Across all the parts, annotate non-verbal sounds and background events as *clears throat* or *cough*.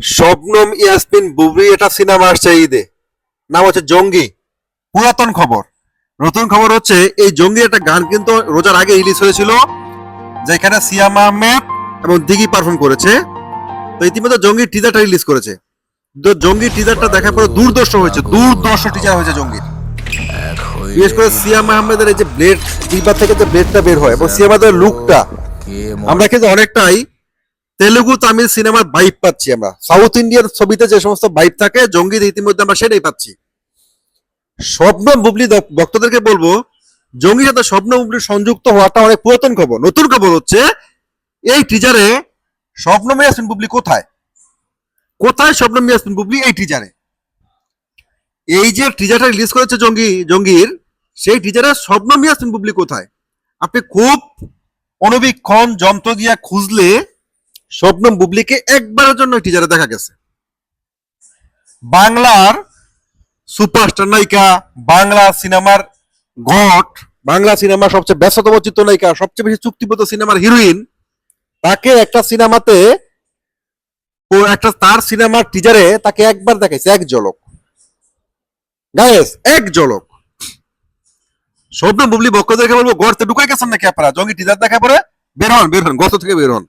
শবনম ইয়াসমিন বুবরি এটা সিনেমা আসছে ঈদে। নাম হচ্ছে জঙ্গি। পুরাতন খবর। নতুন খবর হচ্ছে, এই জঙ্গি একটা গান কিন্তু রোজার আগে রিলিজ হয়েছিল, যেখানে সিয়াম আহমেদ এবং দিঘি পারফর্ম করেছে। তো ইতিমধ্যে জঙ্গির টিজারটা রিলিজ করেছে। তো জঙ্গির টিজারটা দেখার পরে দুর্দর্শ হয়েছে দুর্দর্শ টিজার হয়েছে জঙ্গির। বিশেষ করে সিয়াম আহমেদের এই যে ব্লেড জিব্বা থেকে যে ব্লেডটা বের হয় এবং সিয়াম আহমেদের লুকটা আমরা কিন্তু অনেকটাই তেলুগু তামিল সিনেমার বাইপ পাচ্ছি আমরা। সাউথ ইন্ডিয়ার ছবিতে যে সমস্ত বাইপ থাকে জঙ্গিতে ইতিমধ্যে আমরা সেটাই পাচ্ছি। স্বপ্ন বুবলি ভক্তদেরকে বলব, জঙ্গির সাথে স্বপ্ন বুবলি সংযুক্ত হওয়াটা অনেক পুরাতন খবর। নতুন খবর হচ্ছে, এই টিজারে স্বপ্ন মিয়াসিন বুবলি কোথায়? কোথায় স্বপ্ন মিয়াসিন বুবলি এই টিজারে এই যে টিজারটা রিলিজ করেছে জঙ্গি, জঙ্গির, সেই টিজারে স্বপ্ন মিয়াসিন বুবলি কোথায়? আপনি খুব অনবীক্ষণ যন্ত্র দিয়ে খুঁজলে শবনম বুবলিকে একবারের জন্য টিজারে দেখা গেছে। বাংলার সুপারস্টার নায়িকা, বাংলা সিনেমার গট বাংলা সিনেমার সবচেয়ে ব্যস্ততম চিত্রনায়িকা সবচেয়ে বেশি চুক্তিবদ্ধ সিনেমার হিরোইন, তাকে একটা সিনেমাতে ও একটা তার সিনেমার টিজারে তাকে একবার দেখাইছে, এক ঝলক। গায়েস এক ঝলক। শবনম বুবলি বক্কদেরকে বলব, গর্তে ঢুকাই গেছেন নাকি আপনারা? জঙ্গি টিজার দেখা পরে বের হন বের হন, গর্ত থেকে বের হন।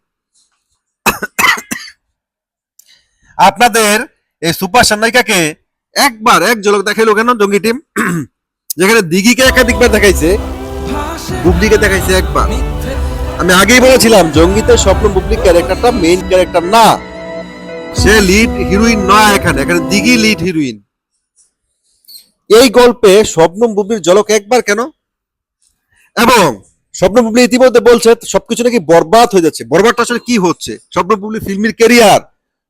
আপনাদের এই সুপার সান্নাইকাকে একবার এক ঝলক দেখাইলো কেন, জঙ্গি টিম? *clears throat* যেখানে দিঘিকে একাধিকবার দেখাইছে, বুবলিকে দেখাইছে একবার। আমি আগেই বলেছিলাম, জঙ্গিতে স্বপ্ন বুবলি ক্যারেক্টারটা মেইন ক্যারেক্টার না। সে লিড হিরোইন নয় এখানে এখানে দিঘি লিড হিরোইন এই গল্পে স্বপ্ন বুবলির ঝলক একবার কেন? এবং স্বপ্ন বুবলি ইতিমধ্যে বলছে, সবকিছু নাকি বরবাদ হয়ে যাচ্ছে। বরবাদটা আসলে কি হচ্ছে? স্বপ্ন বুবলি ফিল্মের ক্যারিয়ার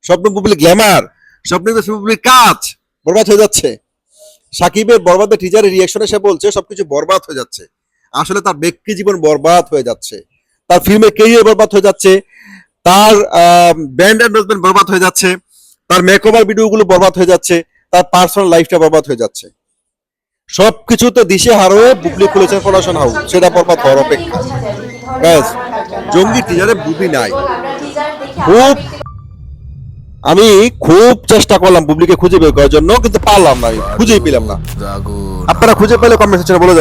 স্বপ্ন বুবলি গ্ল্যামার স্বপ্ন বুবলির কাজ বরবাদ হয়ে যাচ্ছে। সাকিবের বরবাদের টিজারের রিয়াকশনে সে বলছে সবকিছু বরবাদ হয়ে যাচ্ছে। আসলে তার ব্যক্তি জীবন বরবাদ হয়ে যাচ্ছে। তার ফিল্মের ক্যারিয়ার বরবাদ হয়ে যাচ্ছে। তার ব্র্যান্ড এন্ডোজমেন্ট বরবাদ হয়ে যাচ্ছে। তার মেকওভার ভিডিওগুলো বরবাদ হয়ে যাচ্ছে। তার পার্সোনাল লাইফটা বরবাদ হয়ে যাচ্ছে। সবকিছুতে দিশে হারোয়ে বুবলি খুলেছে প্রোডাকশন হাউস সেটা বরবাদ হওয়ার অপেক্ষা। ব্যাস জঙ্গি টিজারে বুবি নাই। খুব আমি খুব চেষ্টা করলাম পাবলিকে খুঁজে বের করার জন্য কিন্তু পারলাম না খুঁজেই পেলাম না। আপনারা খুঁজে পেলে কমেন্ট সেকশনে বলে যান